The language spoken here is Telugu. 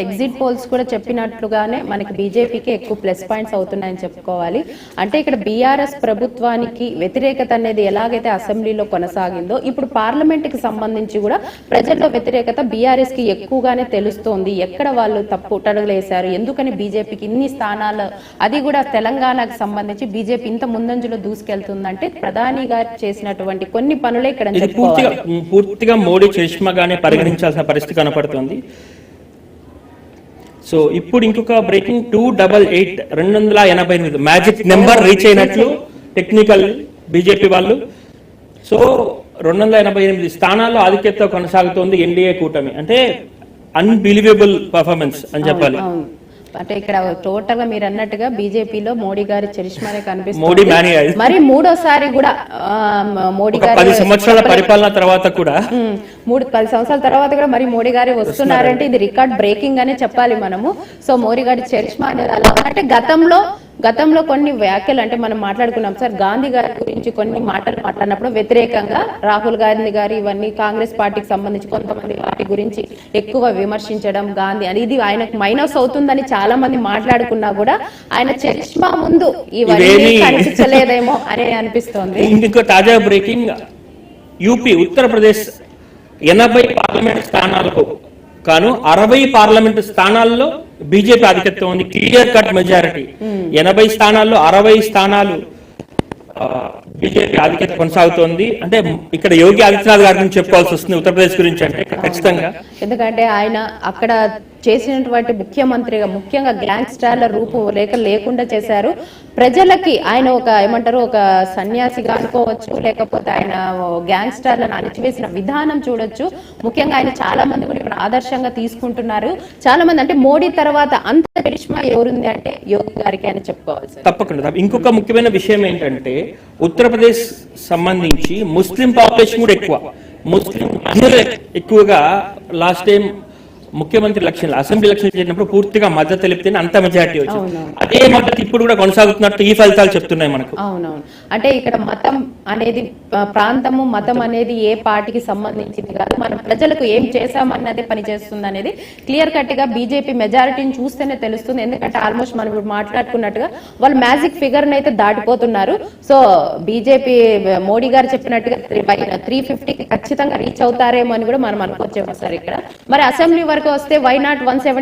ఎగ్జిట్ పోల్స్ కూడా చెప్పినట్లుగానే మనకి బీజేపీకి ఎక్కువ ప్లస్ పాయింట్స్ అవుతున్నాయని చెప్పుకోవాలి. అంటే ఇక్కడ బీఆర్ఎస్ ప్రభుత్వానికి వ్యతిరేకత అనేది ఎలాగైతే అసెంబ్లీలో కొనసాగిందో ఇప్పుడు పార్లమెంట్కి సంబంధించి కూడా ప్రజల్లో వ్యతిరేకత బీఆర్ఎస్కి ఎక్కువగానే తెలుస్తోంది. ఎక్కడ వాళ్ళు తప్పు వేశారు ఎందుకని బీజేపీకి ఇన్ని స్థానాలు? అది కూడా తెలంగాణకు సంబంధించి బీజేపీ ఇంత ముందంజలో దూసుకెళ్తుందంటే ప్రధాని గారు చేసినటువంటి కొన్ని పనులే ఇక్కడ పూర్తిగా మోడీ చరిష్మాగానే పరిగణించాల్సిన పరిస్థితి కనపడుతుంది. సో ఇప్పుడు ఇంకొక బ్రేకింగ్ టూ డబల్ ఎయిట్ రెండు వందల ఎనభై ఎనిమిది. మ్యాజిక్ నెంబర్ రీచ్ అయినట్లు టెక్నికల్ బీజేపీ వాళ్ళు. సో రెండు వందల ఎనభై ఎనిమిది స్థానాల్లో ఆధిక్యత కొనసాగుతోంది ఎన్డీఏ కూటమి. అంటే అన్బిలీవబుల్ పర్ఫార్మెన్స్ అని చెప్పాలి. అంటే ఇక్కడ టోటల్గా మీరు అన్నట్టుగా బీజేపీలో మోడీ గారి చరిష్మానే కనిపిస్తుంది. మరి మూడోసారి కూడా మోడీ గారు పది సంవత్సరాల పరిపాలన తర్వాత కూడా. మూడు పది సంవత్సరాల తర్వాత కూడా మరి మోడీ గారు వస్తున్నారంటే ఇది రికార్డ్ బ్రేకింగ్ అనే చెప్పాలి మనము. సో మోడీ గారి చరిష్మా అనేది అలా. అంటే గతంలో గతంలో కొన్ని వ్యాఖ్యలు అంటే మనం మాట్లాడుకున్నాం సార్ గాంధీ గారి గురించి కొన్ని మాటలు మాట్లాడినప్పుడు వ్యతిరేకంగా రాహుల్ గాంధీ గారు ఇవన్నీ కాంగ్రెస్ పార్టీకి సంబంధించి కొంతమంది వాటి గురించి ఎక్కువ విమర్శించడం గాంధీ అని ఇది ఆయనకు మైనస్ అవుతుందని చాలా మంది మాట్లాడుకున్నా కూడా ఆయన చరిష్మా ముందు ఇవన్నీ కనిపించలేదేమో అని అనిపిస్తోంది. ఇంకొక తాజా బ్రేకింగ్ యూపీ ఉత్తరప్రదేశ్ ఎనభై పార్లమెంట్ స్థానాలకు కాను అరవై పార్లమెంట్ స్థానాల్లో బీజేపీ ఆధిక్యత్వం ఉంది. క్లియర్ కట్ మెజారిటీ ఎనభై స్థానాల్లో అరవై స్థానాలు బీజేపీ ఆధిక్యత కొనసాగుతోంది. అంటే ఇక్కడ యోగి ఆదిత్యనాథ్ గారి గురించి చెప్పుకోవాల్సి వస్తుంది ఉత్తరప్రదేశ్ గురించి అంటే ఖచ్చితంగా. ఎందుకంటే ఆయన అక్కడ చేసినటువంటి ముఖ్యమంత్రిగా ముఖ్యంగా గ్యాంగ్స్టర్ల రూపురేఖ లేకుండా చేశారు. ప్రజలకి ఆయన ఒక ఏమంటారు ఒక సన్యాసిగా అనుకోవచ్చు లేకపోతే ఆయన గ్యాంగ్స్టర్లను అణిచివేసిన విధానం చూడొచ్చు. ముఖ్యంగా ఆయన చాలా మంది కూడా ఇప్పుడు ఆదర్శంగా తీసుకుంటున్నారు. చాలా మంది అంటే మోడీ తర్వాత అంత కరిష్మా ఎవరుంది అంటే యోగి గారికి అని చెప్పుకోవాలి తప్పకుండా. ఇంకొక ముఖ్యమైన విషయం ఏంటంటే ఉత్తరప్రదేశ్ సంబంధించి ముస్లిం పాపులేషన్ కూడా ఎక్కువ. ముస్లిం మహిళలు ఎక్కువగా లాస్ట్ టైం ముఖ్యమంత్రి ఎలక్షన్ అసెంబ్లీ ఎలక్షన్ చేసినప్పుడు పూర్తిగా మద్దతు తెలిపితేనే అంత మెజారిటీ వచ్చింది. అదే మద్దతు ఇప్పుడు కూడా కొనసాగుతున్నట్టు ఈ ఫలితాలు చెప్తున్నాయి మనకు. అవునవును. అంటే ఇక్కడ మతం అనేది ప్రాంతము మతం అనేది ఏ పార్టీకి సంబంధించింది కాదు. మన ప్రజలకు ఏం చేశామన్నదే పనిచేస్తుంది అనేది క్లియర్ కట్గా బీజేపీ మెజారిటీని చూస్తేనే తెలుస్తుంది. ఎందుకంటే ఆల్మోస్ట్ మనం ఇప్పుడు మాట్లాడుకున్నట్టుగా వాళ్ళు మ్యాజిక్ ఫిగర్ అయితే దాటిపోతున్నారు. సో బీజేపీ మోడీ గారు చెప్పినట్టుగా త్రీ ఫిఫ్టీకి ఖచ్చితంగా రీచ్ అవుతారేమో అని కూడా మనం అనుకోవచ్చేమో సార్ ఇక్కడ. మరి అసెంబ్లీ వరకు వరకు వస్తే వై నాట్ వన్ సెవెంటీ